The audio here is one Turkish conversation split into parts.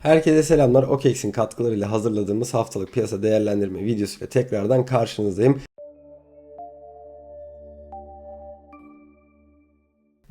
Herkese selamlar. OKEX'in katkılarıyla hazırladığımız haftalık piyasa değerlendirme videosuyla tekrardan karşınızdayım.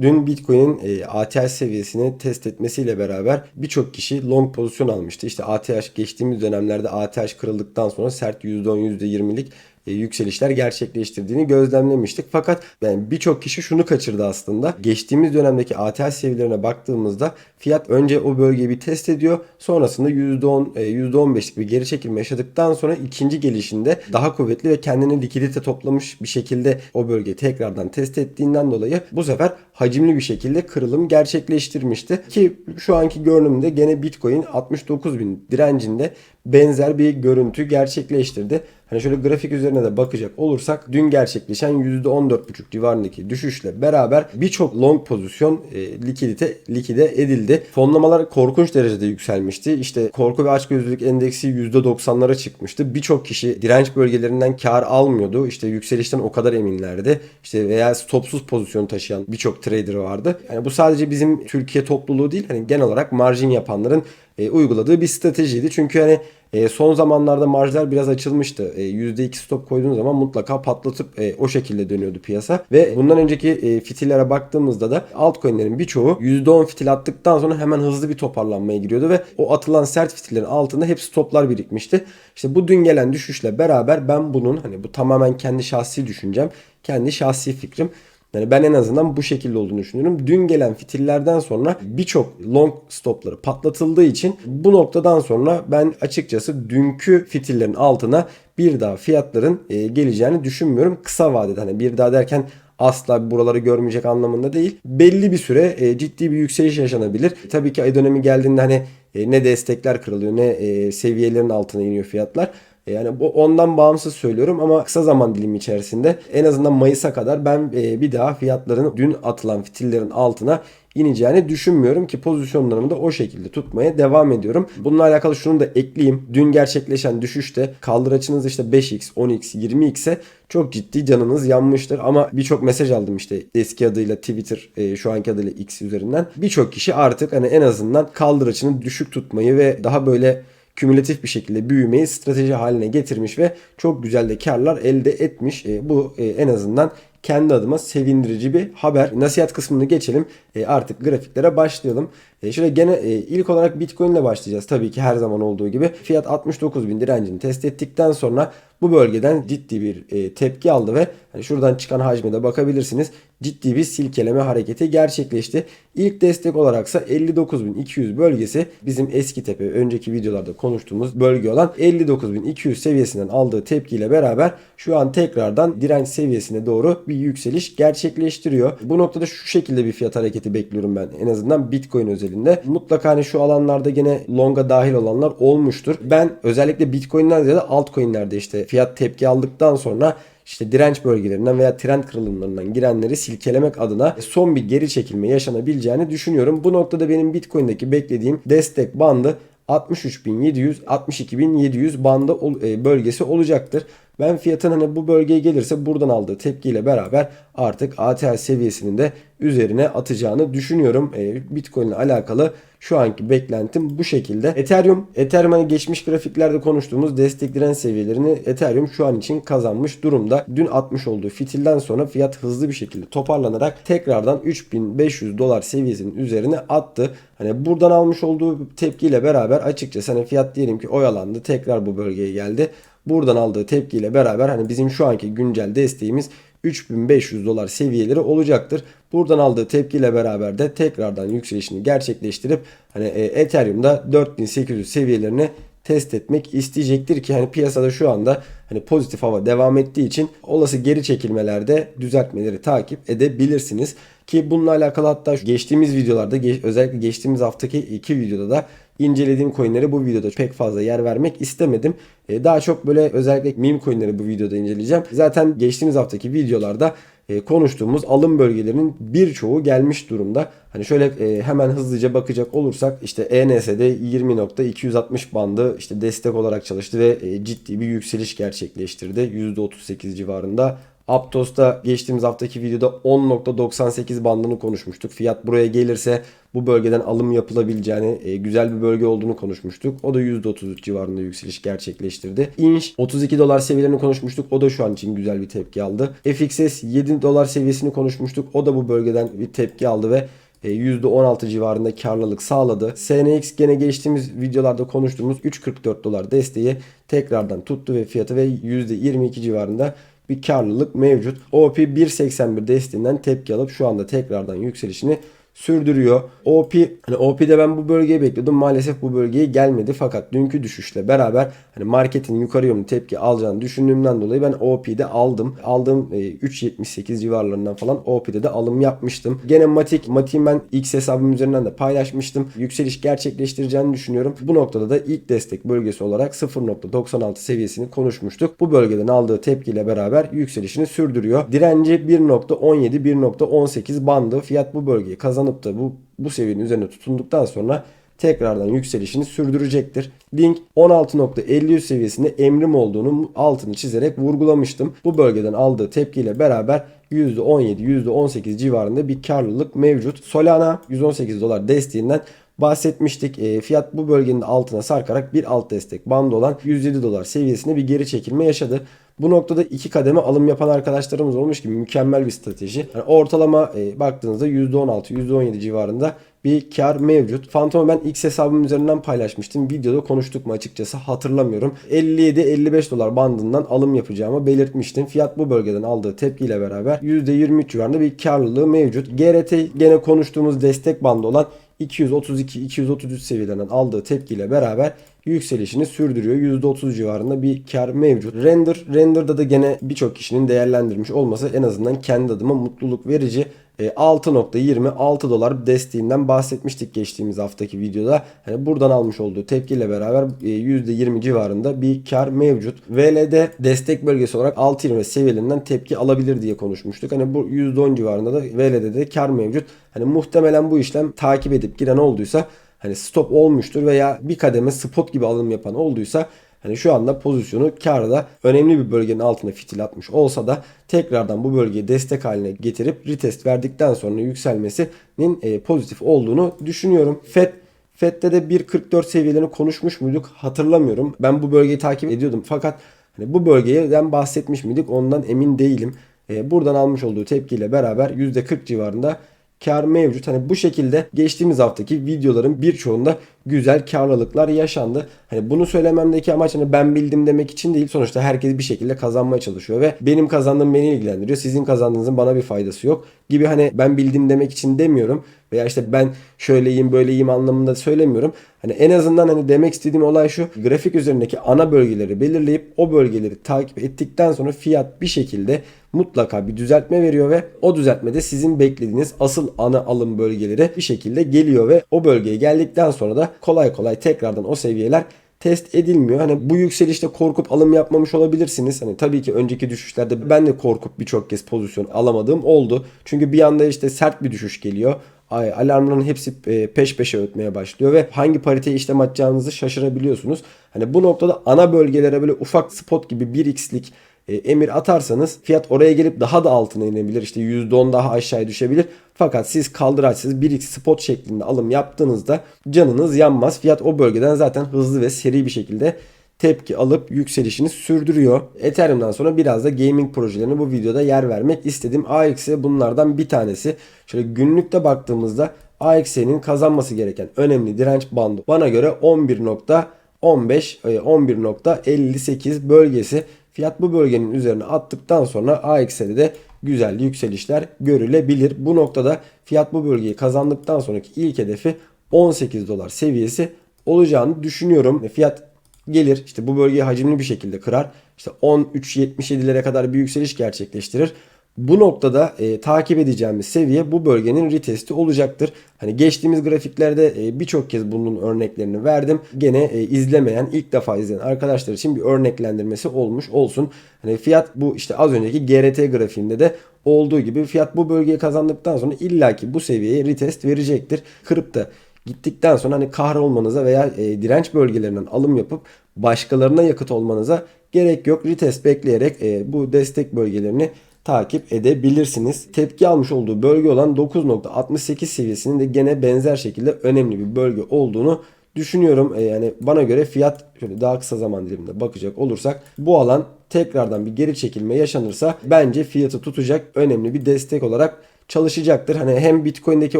Dün Bitcoin'in e, ATH seviyesini test etmesiyle beraber birçok kişi long pozisyon almıştı. İşte ATH geçtiğimiz dönemlerde ATH kırıldıktan sonra sert %10 %20'lik e, yükselişler gerçekleştirdiğini gözlemlemiştik. Fakat yani birçok kişi şunu kaçırdı aslında. Geçtiğimiz dönemdeki ATH seviyelerine baktığımızda fiyat önce o bölgeyi bir test ediyor. Sonrasında %10 e, %15'lik bir geri çekilme yaşadıktan sonra ikinci gelişinde daha kuvvetli ve kendini likidite toplamış bir şekilde o bölgeyi tekrardan test ettiğinden dolayı bu sefer hacimli bir şekilde kırılım gerçekleştirmişti. Ki şu anki görünümde gene Bitcoin 69 bin direncinde benzer bir görüntü gerçekleştirdi. Hani şöyle grafik üzerine de bakacak olursak dün gerçekleşen %14,5 civarındaki düşüşle beraber birçok long pozisyon e, likidite likide edildi. Fonlamalar korkunç derecede yükselmişti. İşte korku ve açgözlülük endeksi %90'lara çıkmıştı. Birçok kişi direnç bölgelerinden kar almıyordu. İşte yükselişten o kadar eminlerdi. İşte veya stopsuz pozisyon taşıyan birçok trader vardı. Yani bu sadece bizim Türkiye topluluğu değil. Hani genel olarak marjin yapanların e, uyguladığı bir stratejiydi. Çünkü hani e, son zamanlarda marjlar biraz açılmıştı. E, %2 stop koyduğunuz zaman mutlaka patlatıp e, o şekilde dönüyordu piyasa. Ve bundan önceki e, fitillere baktığımızda da altcoin'lerin birçoğu %10 fitil attıktan sonra hemen hızlı bir toparlanmaya giriyordu ve o atılan sert fitillerin altında hep stoplar birikmişti. İşte bu dün gelen düşüşle beraber ben bunun hani bu tamamen kendi şahsi düşüncem, kendi şahsi fikrim. Yani ben en azından bu şekilde olduğunu düşünüyorum. Dün gelen fitillerden sonra birçok long stopları patlatıldığı için bu noktadan sonra ben açıkçası dünkü fitillerin altına bir daha fiyatların e, geleceğini düşünmüyorum. Kısa vadede hani bir daha derken asla buraları görmeyecek anlamında değil. Belli bir süre e, ciddi bir yükseliş yaşanabilir. Tabii ki ay dönemi geldiğinde hani e, ne destekler kırılıyor ne seviyelerin altına iniyor fiyatlar. E, yani bu ondan bağımsız söylüyorum ama kısa zaman dilimi içerisinde en azından Mayıs'a kadar ben e, bir daha fiyatların dün atılan fitillerin altına ineceğini düşünmüyorum ki pozisyonlarımı da o şekilde tutmaya devam ediyorum. Bununla alakalı şunu da ekleyeyim. Dün gerçekleşen düşüşte kaldıraçınız işte 5x, 10x, 20x'e çok ciddi canınız yanmıştır. Ama birçok mesaj aldım işte eski adıyla Twitter, e, şu anki adıyla X üzerinden. Birçok kişi artık hani en azından kaldıraçını düşük tutmayı ve daha böyle kümülatif bir şekilde büyümeyi strateji haline getirmiş ve çok güzel de karlar elde etmiş. E, bu e, en azından kendi adıma sevindirici bir haber. Nasihat kısmını geçelim. E, artık grafiklere başlayalım. E, şöyle gene e, ilk olarak Bitcoin ile başlayacağız. Tabii ki her zaman olduğu gibi. Fiyat 69 bin direncini test ettikten sonra bu bölgeden ciddi bir e, tepki aldı ve hani şuradan çıkan hacme de bakabilirsiniz. Ciddi bir silkeleme hareketi gerçekleşti. İlk destek olaraksa 59.200 bölgesi bizim eski tepe önceki videolarda konuştuğumuz bölge olan 59.200 seviyesinden aldığı tepkiyle beraber şu an tekrardan direnç seviyesine doğru bir yükseliş gerçekleştiriyor. Bu noktada şu şekilde bir fiyat hareketi bekliyorum ben. En azından Bitcoin özelinde. Mutlaka hani şu alanlarda gene longa dahil olanlar olmuştur. Ben özellikle Bitcoin'den ziyade altcoin'lerde işte fiyat tepki aldıktan sonra işte direnç bölgelerinden veya trend kırılımlarından girenleri silkelemek adına son bir geri çekilme yaşanabileceğini düşünüyorum. Bu noktada benim Bitcoin'deki beklediğim destek bandı 63.700 62.700 bandı e, bölgesi olacaktır. Ben fiyatın hani bu bölgeye gelirse buradan aldığı tepkiyle beraber artık ATH seviyesinin de üzerine atacağını düşünüyorum. E, Bitcoin ile alakalı şu anki beklentim bu şekilde. Ethereum, Ethereum hani geçmiş grafiklerde konuştuğumuz destekleyen seviyelerini Ethereum şu an için kazanmış durumda. Dün atmış olduğu fitilden sonra fiyat hızlı bir şekilde toparlanarak tekrardan 3500 dolar seviyesinin üzerine attı. Hani buradan almış olduğu tepkiyle beraber açıkçası hani fiyat diyelim ki oyalandı. Tekrar bu bölgeye geldi. Buradan aldığı tepkiyle beraber hani bizim şu anki güncel desteğimiz 3500 dolar seviyeleri olacaktır. Buradan aldığı tepkiyle beraber de tekrardan yükselişini gerçekleştirip hani e, Ethereum'da 4800 seviyelerini test etmek isteyecektir ki hani piyasada şu anda hani pozitif hava devam ettiği için olası geri çekilmelerde düzeltmeleri takip edebilirsiniz. Ki bununla alakalı hatta geçtiğimiz videolarda özellikle geçtiğimiz haftaki iki videoda da incelediğim coinlere bu videoda pek fazla yer vermek istemedim. E, daha çok böyle özellikle meme coinleri bu videoda inceleyeceğim. Zaten geçtiğimiz haftaki videolarda e, konuştuğumuz alım bölgelerinin birçoğu gelmiş durumda. Hani şöyle e, hemen hızlıca bakacak olursak işte ENS'de 20.260 bandı işte destek olarak çalıştı ve ciddi bir yükseliş gerçekleştirdi. %38 civarında Aptos'ta geçtiğimiz haftaki videoda 10.98 bandını konuşmuştuk. Fiyat buraya gelirse bu bölgeden alım yapılabileceğini, e, güzel bir bölge olduğunu konuşmuştuk. O da %33 civarında yükseliş gerçekleştirdi. Inch 32 dolar seviyelerini konuşmuştuk. O da şu an için güzel bir tepki aldı. FXS 7 dolar seviyesini konuşmuştuk. O da bu bölgeden bir tepki aldı ve e, %16 civarında karlılık sağladı. SNX gene geçtiğimiz videolarda konuştuğumuz 3.44 dolar desteği tekrardan tuttu ve fiyatı ve %22 civarında bir karlılık mevcut. OP 1.81 desteğinden tepki alıp şu anda tekrardan yükselişini sürdürüyor. OP hani OP'de ben bu bölgeyi bekliyordum. Maalesef bu bölgeye gelmedi. Fakat dünkü düşüşle beraber hani marketin yukarı yönlü tepki alacağını düşündüğümden dolayı ben OP'de aldım. Aldığım e, 3.78 civarlarından falan OP'de de alım yapmıştım. Gene Matik, Matik'in ben X hesabım üzerinden de paylaşmıştım. Yükseliş gerçekleştireceğini düşünüyorum. Bu noktada da ilk destek bölgesi olarak 0.96 seviyesini konuşmuştuk. Bu bölgeden aldığı tepkiyle beraber yükselişini sürdürüyor. Direnci 1.17 1.18 bandı. Fiyat bu bölgeyi kazanıp da bu bu seviyenin üzerine tutunduktan sonra tekrardan yükselişini sürdürecektir. Link 16.53 seviyesinde emrim olduğunu altını çizerek vurgulamıştım. Bu bölgeden aldığı tepkiyle beraber %17 %18 civarında bir karlılık mevcut. Solana 118 dolar desteğinden bahsetmiştik. E, fiyat bu bölgenin altına sarkarak bir alt destek bandı olan 107 dolar seviyesinde bir geri çekilme yaşadı. Bu noktada iki kademe alım yapan arkadaşlarımız olmuş gibi mükemmel bir strateji. Yani ortalama e, baktığınızda %16, %17 civarında bir kar mevcut. Phantom'u ben X hesabım üzerinden paylaşmıştım. Videoda konuştuk mu açıkçası hatırlamıyorum. 57-55 dolar bandından alım yapacağımı belirtmiştim. Fiyat bu bölgeden aldığı tepkiyle beraber %23 civarında bir karlılığı mevcut. GRT gene konuştuğumuz destek bandı olan 232-233 seviyelerinden aldığı tepkiyle beraber yükselişini sürdürüyor. %30 civarında bir kar mevcut. Render, Render'da da gene birçok kişinin değerlendirmiş olması en azından kendi adıma mutluluk verici. 6.20 e, 6 dolar desteğinden bahsetmiştik geçtiğimiz haftaki videoda. Yani buradan almış olduğu tepkiyle beraber %20 e, civarında bir kar mevcut. VL'de destek bölgesi olarak 6.20 seviyelerinden tepki alabilir diye konuşmuştuk. Hani bu %10 civarında da VL'de de kar mevcut. Hani muhtemelen bu işlem takip edip giren olduysa hani stop olmuştur veya bir kademe spot gibi alım yapan olduysa Hani şu anda pozisyonu karda önemli bir bölgenin altına fitil atmış olsa da tekrardan bu bölgeyi destek haline getirip retest verdikten sonra yükselmesinin e, pozitif olduğunu düşünüyorum. FED FED'de de 1.44 seviyelerini konuşmuş muyduk hatırlamıyorum. Ben bu bölgeyi takip ediyordum fakat hani bu bölgeden bahsetmiş miydik ondan emin değilim. E, buradan almış olduğu tepkiyle beraber %40 civarında kar mevcut. Hani bu şekilde geçtiğimiz haftaki videoların birçoğunda güzel karlılıklar yaşandı. Hani bunu söylememdeki amaç hani ben bildim demek için değil. Sonuçta herkes bir şekilde kazanmaya çalışıyor ve benim kazandığım beni ilgilendiriyor. Sizin kazandığınızın bana bir faydası yok gibi hani ben bildim demek için demiyorum. Veya işte ben şöyleyim böyleyim anlamında söylemiyorum. Hani en azından hani demek istediğim olay şu. Grafik üzerindeki ana bölgeleri belirleyip o bölgeleri takip ettikten sonra fiyat bir şekilde mutlaka bir düzeltme veriyor ve o düzeltmede sizin beklediğiniz asıl ana alım bölgeleri bir şekilde geliyor ve o bölgeye geldikten sonra da kolay kolay tekrardan o seviyeler test edilmiyor. Hani bu yükselişte korkup alım yapmamış olabilirsiniz. Hani tabii ki önceki düşüşlerde ben de korkup birçok kez pozisyon alamadığım oldu. Çünkü bir anda işte sert bir düşüş geliyor. Ay, alarmların hepsi e, peş peşe ötmeye başlıyor ve hangi pariteye işlem atacağınızı şaşırabiliyorsunuz. Hani bu noktada ana bölgelere böyle ufak spot gibi 1x'lik e, emir atarsanız fiyat oraya gelip daha da altına inebilir. İşte %10 daha aşağıya düşebilir. Fakat siz kaldıraçsız 1x spot şeklinde alım yaptığınızda canınız yanmaz. Fiyat o bölgeden zaten hızlı ve seri bir şekilde tepki alıp yükselişini sürdürüyor. Ethereum'dan sonra biraz da gaming projelerine bu videoda yer vermek istedim. AXE bunlardan bir tanesi. Şöyle günlükte baktığımızda AXE'nin kazanması gereken önemli direnç bandı bana göre 11.15 11.58 e, bölgesi. Fiyat bu bölgenin üzerine attıktan sonra AX'de de güzel yükselişler görülebilir. Bu noktada fiyat bu bölgeyi kazandıktan sonraki ilk hedefi 18 dolar seviyesi olacağını düşünüyorum. Fiyat gelir işte bu bölgeyi hacimli bir şekilde kırar. İşte 13.77'lere kadar bir yükseliş gerçekleştirir. Bu noktada e, takip edeceğimiz seviye bu bölgenin retesti olacaktır. Hani geçtiğimiz grafiklerde e, birçok kez bunun örneklerini verdim. Gene e, izlemeyen, ilk defa izleyen arkadaşlar için bir örneklendirmesi olmuş olsun. Hani fiyat bu işte az önceki GRT grafiğinde de olduğu gibi fiyat bu bölgeyi kazandıktan sonra illaki bu seviyeye retest verecektir. Kırıp da gittikten sonra hani kahrolmanıza veya e, direnç bölgelerinden alım yapıp başkalarına yakıt olmanıza gerek yok. Retest bekleyerek e, bu destek bölgelerini takip edebilirsiniz. Tepki almış olduğu bölge olan 9.68 seviyesinin de gene benzer şekilde önemli bir bölge olduğunu düşünüyorum. E, yani bana göre fiyat şöyle daha kısa zaman diliminde bakacak olursak bu alan tekrardan bir geri çekilme yaşanırsa bence fiyatı tutacak önemli bir destek olarak çalışacaktır. Hani hem Bitcoin'deki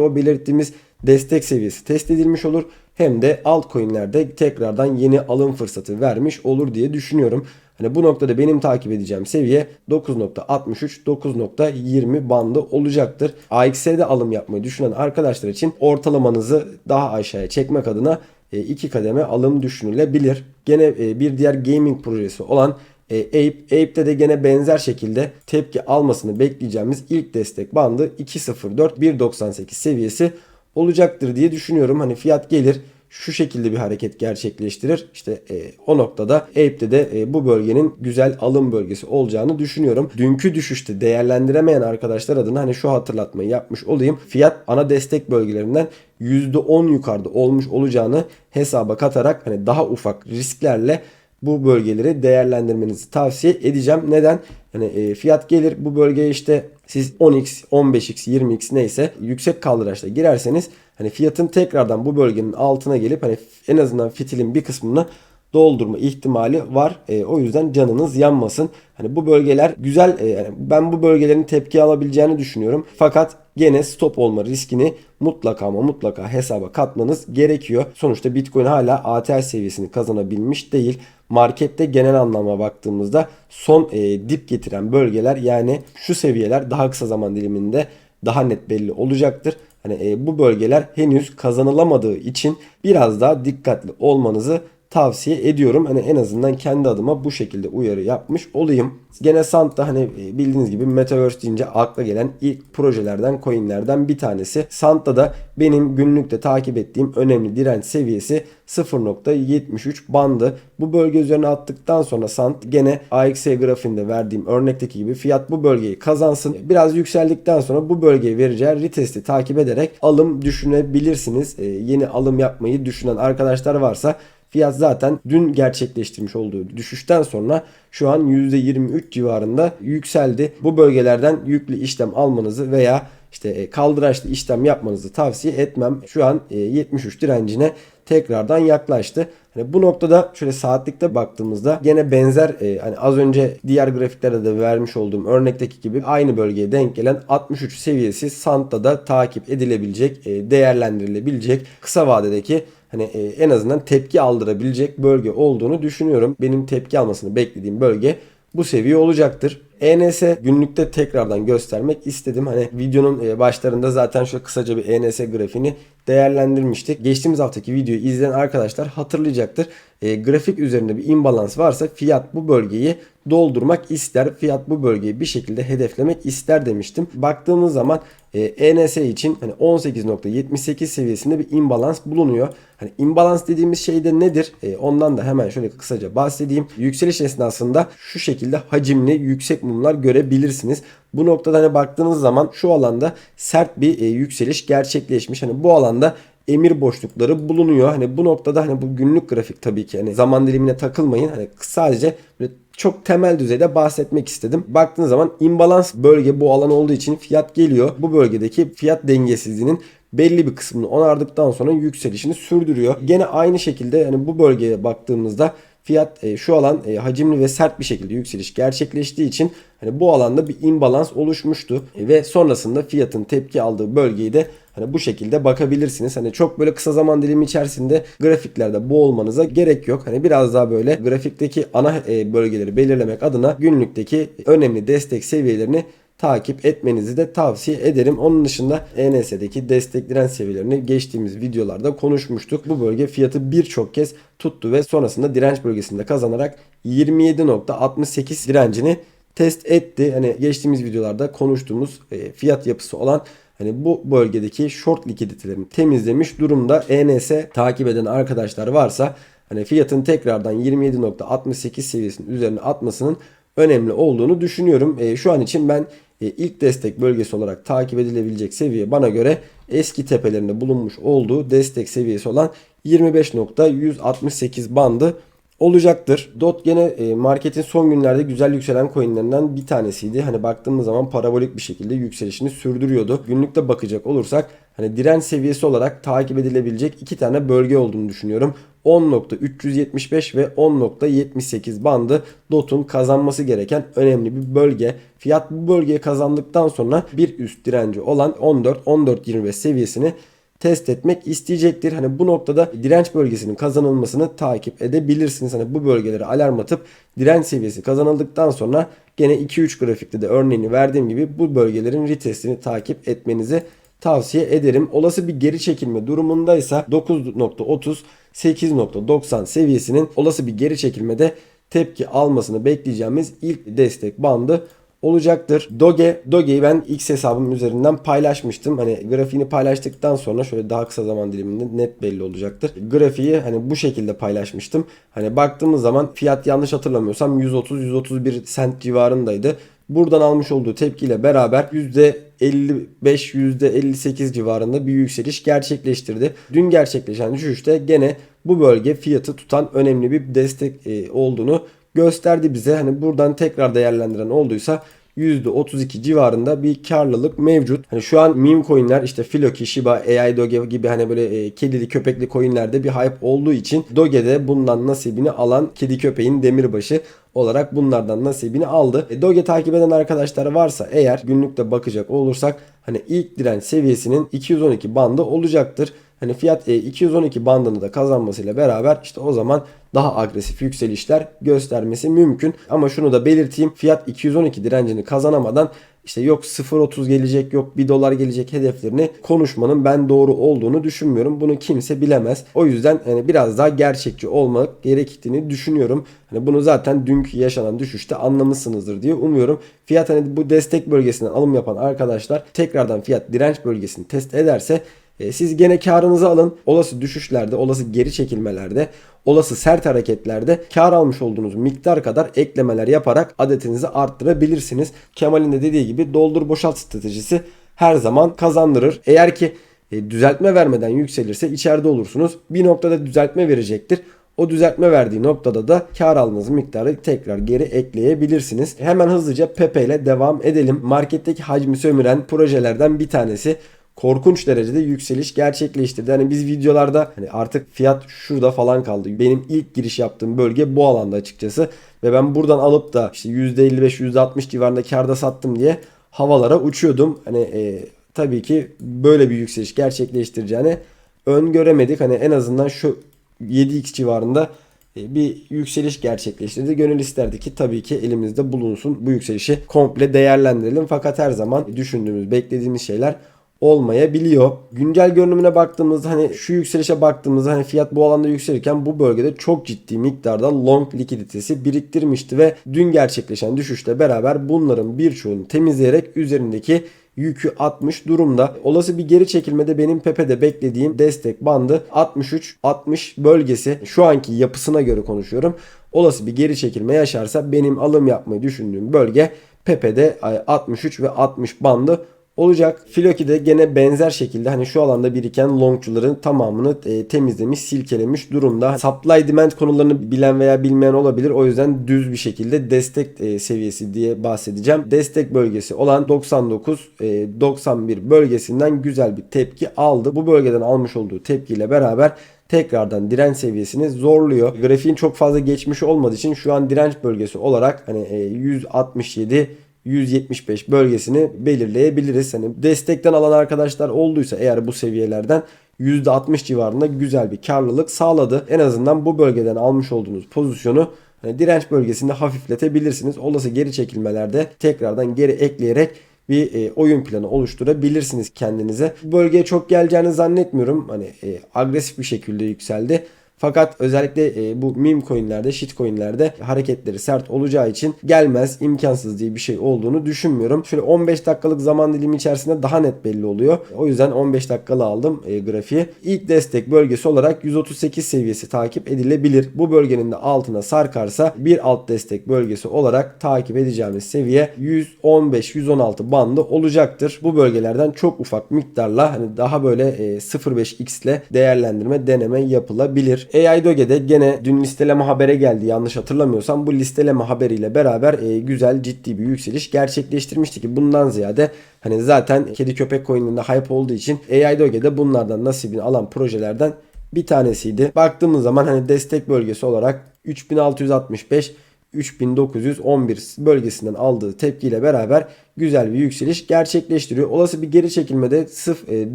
o belirttiğimiz destek seviyesi test edilmiş olur hem de altcoin'lerde tekrardan yeni alım fırsatı vermiş olur diye düşünüyorum. Hani bu noktada benim takip edeceğim seviye 9.63 9.20 bandı olacaktır. AX'de alım yapmayı düşünen arkadaşlar için ortalamanızı daha aşağıya çekmek adına e, iki kademe alım düşünülebilir. Gene e, bir diğer gaming projesi olan e, Ape, Ape'de de gene benzer şekilde tepki almasını bekleyeceğimiz ilk destek bandı 2.04 1.98 seviyesi olacaktır diye düşünüyorum. Hani fiyat gelir şu şekilde bir hareket gerçekleştirir. İşte e, o noktada Ape'de de e, bu bölgenin güzel alım bölgesi olacağını düşünüyorum. Dünkü düşüşte değerlendiremeyen arkadaşlar adına hani şu hatırlatmayı yapmış olayım. Fiyat ana destek bölgelerinden %10 yukarıda olmuş olacağını hesaba katarak hani daha ufak risklerle bu bölgeleri değerlendirmenizi tavsiye edeceğim. Neden? Yani e, fiyat gelir bu bölgeye işte siz 10x, 15x, 20x neyse yüksek kaldıraçla girerseniz hani fiyatın tekrardan bu bölgenin altına gelip hani en azından fitilin bir kısmını doldurma ihtimali var. E, o yüzden canınız yanmasın. Hani bu bölgeler güzel. E, yani ben bu bölgelerin tepki alabileceğini düşünüyorum. Fakat gene stop olma riskini mutlaka ama mutlaka hesaba katmanız gerekiyor. Sonuçta Bitcoin hala ATH seviyesini kazanabilmiş değil. Markette genel anlamda baktığımızda son e, dip getiren bölgeler yani şu seviyeler daha kısa zaman diliminde daha net belli olacaktır. Hani e, bu bölgeler henüz kazanılamadığı için biraz daha dikkatli olmanızı tavsiye ediyorum. Hani en azından kendi adıma bu şekilde uyarı yapmış olayım. Gene Sant'ta hani e, bildiğiniz gibi Metaverse deyince akla gelen ilk projelerden, coinlerden bir tanesi. Sant'ta da benim günlükte takip ettiğim önemli direnç seviyesi 0.73 bandı. Bu bölge üzerine attıktan sonra Sant gene AXE grafiğinde verdiğim örnekteki gibi fiyat bu bölgeyi kazansın. Biraz yükseldikten sonra bu bölgeye vereceği retesti takip ederek alım düşünebilirsiniz. Ee, yeni alım yapmayı düşünen arkadaşlar varsa Fiyat zaten dün gerçekleştirmiş olduğu düşüşten sonra şu an %23 civarında yükseldi. Bu bölgelerden yüklü işlem almanızı veya işte e, kaldıraçlı işlem yapmanızı tavsiye etmem. Şu an 73 e, direncine tekrardan yaklaştı. Hani bu noktada şöyle saatlikte baktığımızda gene benzer e, hani az önce diğer grafiklerde de vermiş olduğum örnekteki gibi aynı bölgeye denk gelen 63 seviyesi Sant'ta da takip edilebilecek, e, değerlendirilebilecek kısa vadedeki hani e, en azından tepki aldırabilecek bölge olduğunu düşünüyorum. Benim tepki almasını beklediğim bölge bu seviye olacaktır. ENS günlükte tekrardan göstermek istedim. Hani videonun e, başlarında zaten şöyle kısaca bir ENS grafiğini değerlendirmiştik. Geçtiğimiz haftaki videoyu izleyen arkadaşlar hatırlayacaktır. E, grafik üzerinde bir imbalans varsa fiyat bu bölgeyi doldurmak ister. Fiyat bu bölgeyi bir şekilde hedeflemek ister demiştim. Baktığımız zaman e, ENS için hani 18.78 seviyesinde bir imbalans bulunuyor. Hani imbalans dediğimiz şey de nedir? E, ondan da hemen şöyle kısaca bahsedeyim. Yükseliş esnasında şu şekilde hacimli yüksek mumlar görebilirsiniz. Bu noktada hani baktığınız zaman şu alanda sert bir e, yükseliş gerçekleşmiş. Hani bu alanda emir boşlukları bulunuyor. Hani bu noktada hani bu günlük grafik tabii ki hani zaman dilimine takılmayın. Hani sadece böyle çok temel düzeyde bahsetmek istedim. Baktığınız zaman imbalans bölge bu alan olduğu için fiyat geliyor. Bu bölgedeki fiyat dengesizliğinin belli bir kısmını onardıktan sonra yükselişini sürdürüyor. Gene aynı şekilde yani bu bölgeye baktığımızda fiyat e, şu alan e, hacimli ve sert bir şekilde yükseliş gerçekleştiği için hani bu alanda bir imbalans oluşmuştu e, ve sonrasında fiyatın tepki aldığı bölgeyi de hani bu şekilde bakabilirsiniz. Hani çok böyle kısa zaman dilimi içerisinde grafiklerde boğulmanıza gerek yok. Hani biraz daha böyle grafikteki ana e, bölgeleri belirlemek adına günlükteki önemli destek seviyelerini takip etmenizi de tavsiye ederim. Onun dışında ENS'deki destek direnç seviyelerini geçtiğimiz videolarda konuşmuştuk. Bu bölge fiyatı birçok kez tuttu ve sonrasında direnç bölgesinde kazanarak 27.68 direncini test etti. Hani geçtiğimiz videolarda konuştuğumuz e, fiyat yapısı olan Hani bu bölgedeki short likiditelerini temizlemiş durumda. ENS takip eden arkadaşlar varsa hani fiyatın tekrardan 27.68 seviyesinin üzerine atmasının önemli olduğunu düşünüyorum. E, şu an için ben e, ilk destek bölgesi olarak takip edilebilecek seviye bana göre eski tepelerinde bulunmuş olduğu destek seviyesi olan 25.168 bandı olacaktır. DOT gene e, marketin son günlerde güzel yükselen coinlerinden bir tanesiydi. Hani baktığımız zaman parabolik bir şekilde yükselişini sürdürüyordu. Günlükte bakacak olursak hani direnç seviyesi olarak takip edilebilecek iki tane bölge olduğunu düşünüyorum. 10.375 ve 10.78 bandı DOT'un kazanması gereken önemli bir bölge. Fiyat bu bölgeye kazandıktan sonra bir üst direnci olan 14-14.25 seviyesini test etmek isteyecektir. Hani bu noktada direnç bölgesinin kazanılmasını takip edebilirsiniz. Hani bu bölgelere alarm atıp direnç seviyesi kazanıldıktan sonra gene 2-3 grafikte de örneğini verdiğim gibi bu bölgelerin retestini takip etmenizi tavsiye ederim. Olası bir geri çekilme durumundaysa 9.30 8.90 seviyesinin olası bir geri çekilmede tepki almasını bekleyeceğimiz ilk destek bandı olacaktır. Doge, Doge'yi ben X hesabım üzerinden paylaşmıştım. Hani grafiğini paylaştıktan sonra şöyle daha kısa zaman diliminde net belli olacaktır. Grafiği hani bu şekilde paylaşmıştım. Hani baktığımız zaman fiyat yanlış hatırlamıyorsam 130-131 sent civarındaydı. Buradan almış olduğu tepkiyle beraber %55-%58 civarında bir yükseliş gerçekleştirdi. Dün gerçekleşen düşüşte gene bu bölge fiyatı tutan önemli bir destek e, olduğunu gösterdi bize. Hani buradan tekrar değerlendiren olduysa %32 civarında bir karlılık mevcut. Hani şu an meme coinler işte Floki, Shiba, AI Doge gibi hani böyle e, kedili köpekli coinlerde bir hype olduğu için Doge'de bundan nasibini alan kedi köpeğin demirbaşı olarak bunlardan nasibini aldı. E, Doge takip eden arkadaşlar varsa eğer günlükte bakacak olursak hani ilk direnç seviyesinin 212 bandı olacaktır. Hani fiyat e, 212 bandını da kazanmasıyla beraber işte o zaman daha agresif yükselişler göstermesi mümkün. Ama şunu da belirteyim. Fiyat 212 direncini kazanamadan işte yok 0.30 gelecek yok 1 dolar gelecek hedeflerini konuşmanın ben doğru olduğunu düşünmüyorum. Bunu kimse bilemez. O yüzden hani biraz daha gerçekçi olmak gerektiğini düşünüyorum. Hani bunu zaten dünkü yaşanan düşüşte anlamışsınızdır diye umuyorum. Fiyat hani bu destek bölgesinden alım yapan arkadaşlar tekrardan fiyat direnç bölgesini test ederse e, siz gene karınızı alın. Olası düşüşlerde, olası geri çekilmelerde, olası sert hareketlerde kar almış olduğunuz miktar kadar eklemeler yaparak adetinizi arttırabilirsiniz. Kemal'in de dediği gibi doldur boşalt stratejisi her zaman kazandırır. Eğer ki e, düzeltme vermeden yükselirse içeride olursunuz. Bir noktada düzeltme verecektir. O düzeltme verdiği noktada da kar aldığınız miktarı tekrar geri ekleyebilirsiniz. Hemen hızlıca Pepe ile devam edelim. Marketteki hacmi sömüren projelerden bir tanesi korkunç derecede yükseliş gerçekleştirdi. Hani biz videolarda hani artık fiyat şurada falan kaldı. Benim ilk giriş yaptığım bölge bu alanda açıkçası. Ve ben buradan alıp da işte %55 %60 civarında karda sattım diye havalara uçuyordum. Hani e, tabii ki böyle bir yükseliş gerçekleştireceğini öngöremedik. Hani en azından şu 7x civarında e, bir yükseliş gerçekleştirdi. Gönül isterdi ki tabii ki elimizde bulunsun. Bu yükselişi komple değerlendirelim. Fakat her zaman düşündüğümüz, beklediğimiz şeyler olmayabiliyor. Güncel görünümüne baktığımızda hani şu yükselişe baktığımızda hani fiyat bu alanda yükselirken bu bölgede çok ciddi miktarda long likiditesi biriktirmişti ve dün gerçekleşen düşüşle beraber bunların birçoğunu temizleyerek üzerindeki yükü atmış durumda. Olası bir geri çekilmede benim Pepe'de beklediğim destek bandı 63-60 bölgesi. Şu anki yapısına göre konuşuyorum. Olası bir geri çekilme yaşarsa benim alım yapmayı düşündüğüm bölge Pepe'de 63 ve 60 bandı olacak. Floki de gene benzer şekilde hani şu alanda biriken longçuların tamamını e, temizlemiş, silkelemiş durumda. Supply demand konularını bilen veya bilmeyen olabilir. O yüzden düz bir şekilde destek e, seviyesi diye bahsedeceğim. Destek bölgesi olan 99 e, 91 bölgesinden güzel bir tepki aldı. Bu bölgeden almış olduğu tepkiyle beraber tekrardan direnç seviyesini zorluyor. Grafiğin çok fazla geçmiş olmadığı için şu an direnç bölgesi olarak hani e, 167 175 bölgesini belirleyebiliriz. Hani destekten alan arkadaşlar olduysa eğer bu seviyelerden %60 civarında güzel bir karlılık sağladı. En azından bu bölgeden almış olduğunuz pozisyonu hani direnç bölgesinde hafifletebilirsiniz. Olası geri çekilmelerde tekrardan geri ekleyerek bir e, oyun planı oluşturabilirsiniz kendinize. Bu bölgeye çok geleceğini zannetmiyorum. Hani e, agresif bir şekilde yükseldi. Fakat özellikle e, bu meme coinlerde, shit coinlerde hareketleri sert olacağı için gelmez, imkansız diye bir şey olduğunu düşünmüyorum. Şöyle 15 dakikalık zaman dilimi içerisinde daha net belli oluyor. O yüzden 15 dakikalı aldım e, grafiği. İlk destek bölgesi olarak 138 seviyesi takip edilebilir. Bu bölgenin de altına sarkarsa bir alt destek bölgesi olarak takip edeceğimiz seviye 115-116 bandı olacaktır. Bu bölgelerden çok ufak miktarla hani daha böyle e, 0.5x ile değerlendirme deneme yapılabilir. AI Doge'de gene dün listeleme habere geldi yanlış hatırlamıyorsam. Bu listeleme haberiyle beraber e, güzel ciddi bir yükseliş gerçekleştirmişti ki bundan ziyade hani zaten kedi köpek coin'inde hype olduğu için AI Doge'de bunlardan nasibini alan projelerden bir tanesiydi. Baktığımız zaman hani destek bölgesi olarak 3665 3911 bölgesinden aldığı tepkiyle beraber güzel bir yükseliş gerçekleştiriyor. Olası bir geri çekilmede sıf e,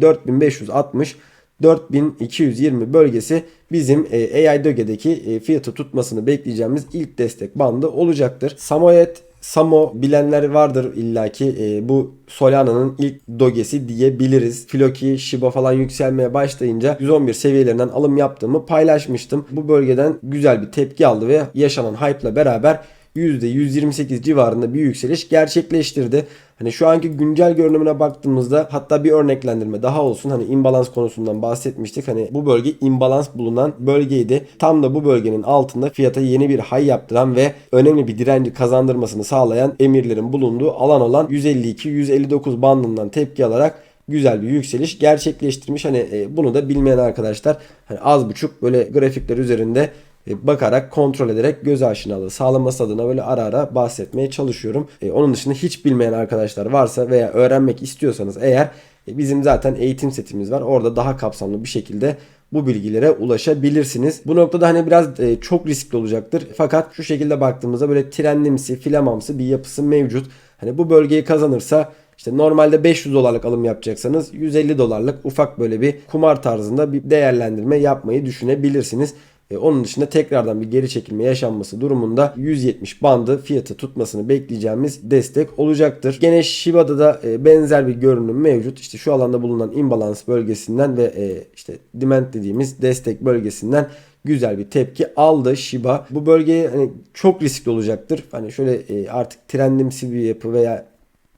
4560 4220 bölgesi bizim e, AI Doge'deki e, fiyatı tutmasını bekleyeceğimiz ilk destek bandı olacaktır. Samoyed Samo bilenler vardır illaki e, bu Solana'nın ilk dogesi diyebiliriz. Floki, Shiba falan yükselmeye başlayınca 111 seviyelerinden alım yaptığımı paylaşmıştım. Bu bölgeden güzel bir tepki aldı ve yaşanan hype ile beraber %128 civarında bir yükseliş gerçekleştirdi. Hani şu anki güncel görünümüne baktığımızda hatta bir örneklendirme daha olsun. Hani imbalans konusundan bahsetmiştik. Hani bu bölge imbalans bulunan bölgeydi. Tam da bu bölgenin altında fiyata yeni bir high yaptıran ve önemli bir direnci kazandırmasını sağlayan emirlerin bulunduğu alan olan 152-159 bandından tepki alarak güzel bir yükseliş gerçekleştirmiş. Hani e, bunu da bilmeyen arkadaşlar hani az buçuk böyle grafikler üzerinde bakarak kontrol ederek göz aşinalığı sağlaması adına böyle ara ara bahsetmeye çalışıyorum. E, onun dışında hiç bilmeyen arkadaşlar varsa veya öğrenmek istiyorsanız eğer e, bizim zaten eğitim setimiz var. Orada daha kapsamlı bir şekilde bu bilgilere ulaşabilirsiniz. Bu noktada hani biraz e, çok riskli olacaktır. Fakat şu şekilde baktığımızda böyle trenlimsi, filamamsı bir yapısı mevcut. Hani bu bölgeyi kazanırsa işte normalde 500 dolarlık alım yapacaksanız 150 dolarlık ufak böyle bir kumar tarzında bir değerlendirme yapmayı düşünebilirsiniz. E, onun dışında tekrardan bir geri çekilme yaşanması durumunda 170 bandı fiyatı tutmasını bekleyeceğimiz destek olacaktır. Gene Shiba'da da e, benzer bir görünüm mevcut. İşte şu alanda bulunan imbalans bölgesinden ve e, işte demand dediğimiz destek bölgesinden güzel bir tepki aldı Shiba. Bu bölge hani çok riskli olacaktır. Hani şöyle e, artık trendimsi bir yapı veya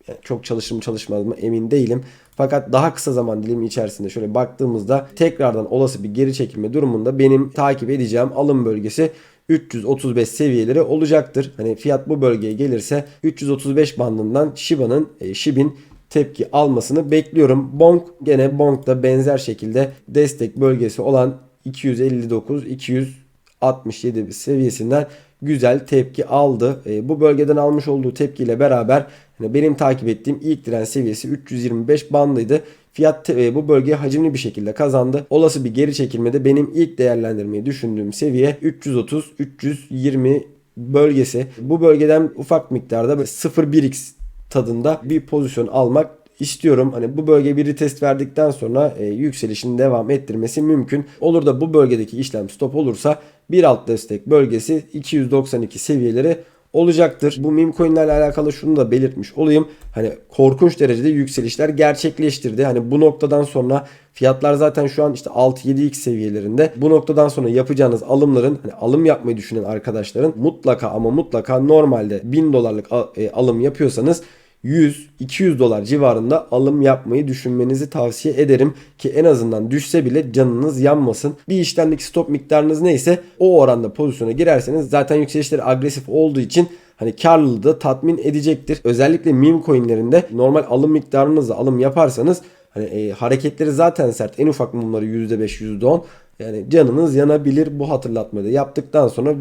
yani çok çalışır mı çalışmaz mı emin değilim. Fakat daha kısa zaman dilimi içerisinde şöyle baktığımızda tekrardan olası bir geri çekilme durumunda benim takip edeceğim alım bölgesi 335 seviyeleri olacaktır. Hani fiyat bu bölgeye gelirse 335 bandından Shiba'nın e, Shib'in tepki almasını bekliyorum. Bonk gene Bonk da benzer şekilde destek bölgesi olan 259 267 seviyesinden güzel tepki aldı. E, bu bölgeden almış olduğu tepkiyle beraber yani benim takip ettiğim ilk direnç seviyesi 325 bandıydı. Fiyat e, bu bölgeye hacimli bir şekilde kazandı. Olası bir geri çekilmede benim ilk değerlendirmeyi düşündüğüm seviye 330-320 bölgesi. Bu bölgeden ufak miktarda 0.1x tadında bir pozisyon almak istiyorum. Hani bu bölge bir retest verdikten sonra e, yükselişini devam ettirmesi mümkün. Olur da bu bölgedeki işlem stop olursa bir alt destek bölgesi 292 seviyeleri olacaktır. Bu meme coin ile alakalı şunu da belirtmiş olayım. Hani korkunç derecede yükselişler gerçekleştirdi. Hani bu noktadan sonra fiyatlar zaten şu an işte 6-7x seviyelerinde. Bu noktadan sonra yapacağınız alımların hani alım yapmayı düşünen arkadaşların mutlaka ama mutlaka normalde 1000 dolarlık e, alım yapıyorsanız 100-200 dolar civarında alım yapmayı düşünmenizi tavsiye ederim ki en azından düşse bile canınız yanmasın. Bir işlemdeki stop miktarınız neyse o oranda pozisyona girerseniz zaten yükselişleri agresif olduğu için hani karlılığı da tatmin edecektir. Özellikle meme coinlerinde normal alım miktarınızla alım yaparsanız hani e, hareketleri zaten sert. En ufak mumları %5 %10 yani canınız yanabilir bu hatırlatmayı yaptıktan sonra e,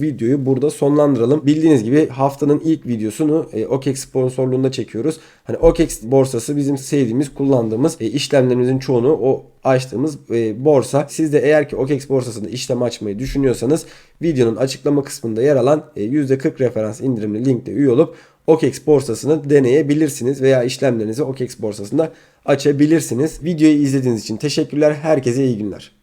videoyu burada sonlandıralım. Bildiğiniz gibi haftanın ilk videosunu e, OKEX sponsorluğunda çekiyoruz. Hani OKEX borsası bizim sevdiğimiz, kullandığımız e, işlemlerimizin çoğunu o açtığımız e, borsa. Siz de eğer ki OKEX borsasında işlem açmayı düşünüyorsanız videonun açıklama kısmında yer alan e, %40 referans indirimli linkte üye olup OKEX borsasını deneyebilirsiniz veya işlemlerinizi OKEX borsasında açabilirsiniz. Videoyu izlediğiniz için teşekkürler. Herkese iyi günler.